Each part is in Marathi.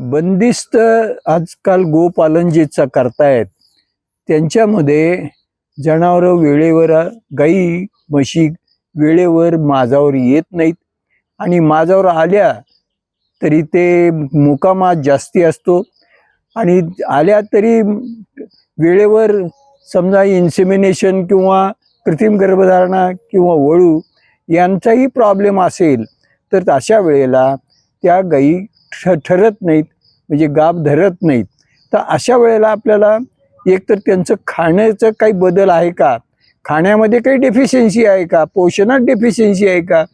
बंदिस्त आजकाल गोपालन जे करतायत त्यांच्यामध्ये जनावरं वेळेवर गाई म्हशी वेळेवर माझावर येत नाहीत आणि माझावर आल्या तरी ते मुकामात जास्ती असतो आणि आल्या तरी वेळेवर समजा इन्सेमिनेशन किंवा कृत्रिम गर्भधारणा किंवा वळू यांचाही प्रॉब्लेम असेल तर अशा वेळेला त्या गाई ठ ठरत नाहीत म्हणजे गाब धरत नाहीत. तर अशा वेळेला आपल्याला एकतर त्यांचं खाण्याचं काही बदल आहे का? खाण्यामध्ये काही डेफिशियन्सी आहे का? पोषणात डेफिशियन्सी आहे का?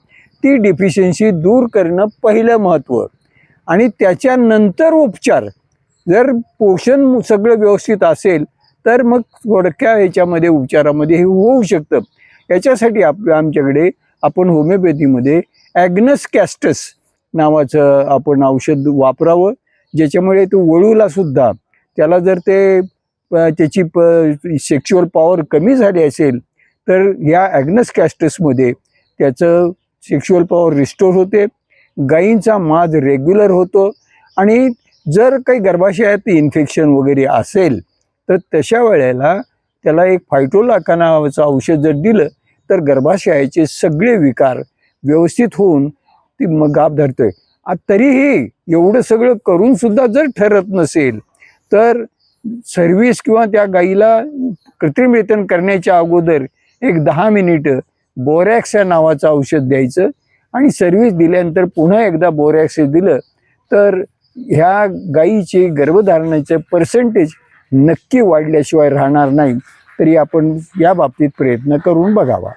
ती डेफिशियन्सी दूर करणं पहिलं महत्त्व. आणि त्याच्यानंतर उपचार. जर पोषण सगळं व्यवस्थित असेल तर मग थोडक्या ह्याच्यामध्ये उपचारामध्ये हे होऊ शकतं. याच्यासाठी आप आमच्याकडे आपण होमिओपॅथीमध्ये ॲग्नस कॅस्टस नावाचं आपण औषध वापरावं. ज्याच्यामुळे तो वळूला सुद्धा त्याला जर ते प- त्याची प सेक्शुअल पॉवर कमी झाली असेल तर या ॲग्नस कॅस्टसमध्ये त्याचं सेक्शुअल पॉवर रिस्टोर होते. गायींचा माज रेग्युलर होतो आणि जर काही गर्भाशयात इन्फेक्शन वगैरे असेल तर तशा वेळेला त्याला एक फायटोलाका नावाचं औषध जर दिलं तर गर्भाशयाचे सगळे विकार व्यवस्थित होऊन ती मग गाप धरतोय. आ- तरीही एवढं सगळं करून सुद्धा जर ठरत नसेल तर सर्व्हिस किंवा त्या गाईला कृत्रिम वेतन करण्याच्या अगोदर एक दहा मिनिटं बोरॅक्स या नावाचं औषध द्यायचं आणि सर्व्हिस दिल्यानंतर पुन्हा एकदा बोरॅक्स दिलं तर ह्या गाईचे गर्भधारणाचे पर्सेंटेज नक्की वाढल्याशिवाय राहणार नाही. तरी आपण या बाबतीत प्रयत्न करून बघावा.